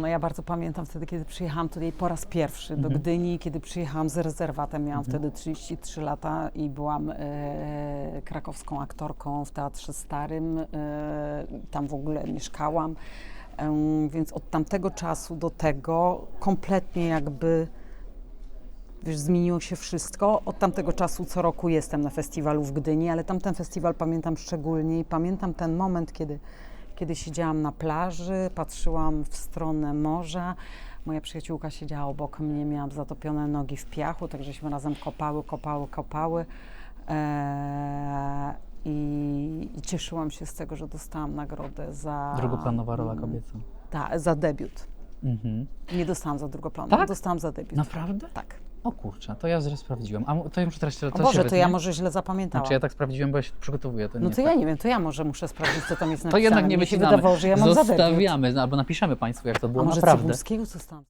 No ja bardzo pamiętam wtedy, kiedy przyjechałam tutaj po raz pierwszy do Mhm. Gdyni, kiedy przyjechałam z rezerwatem. Miałam Mhm. wtedy 33 lata i byłam e, krakowską aktorką w Teatrze Starym. E, tam w ogóle mieszkałam. E, więc od tamtego czasu do tego kompletnie jakby wiesz, zmieniło się wszystko. Od tamtego czasu co roku jestem na festiwalu w Gdyni, ale tamten festiwal pamiętam szczególnie i pamiętam ten moment, kiedy, kiedy siedziałam na plaży, patrzyłam w stronę morza. Moja przyjaciółka siedziała obok mnie, miałam zatopione nogi w piachu, tak żeśmy razem kopały, kopały, kopały. Eee, i, I cieszyłam się z tego, że dostałam nagrodę za. Drugoplanowa rola kobieca. Tak, za debiut. Mhm. Nie dostałam za drugoplanową, Tak? dostałam za debiut. Naprawdę? Tak. O kurczę, to ja źle sprawdziłem. A mu- to ja muszę teraz to O Boże, to ja może źle zapamiętałam. Znaczy ja tak sprawdziłem, bo ja się przygotowuję. To nie No jest to tak. ja nie wiem, to ja może muszę sprawdzić, co tam jest To napisane. jednak nie Mnie się wydawało, że ja mam. Zostawiamy, albo napiszemy Państwu, jak to A było może naprawdę. Cybulskiego, co tam?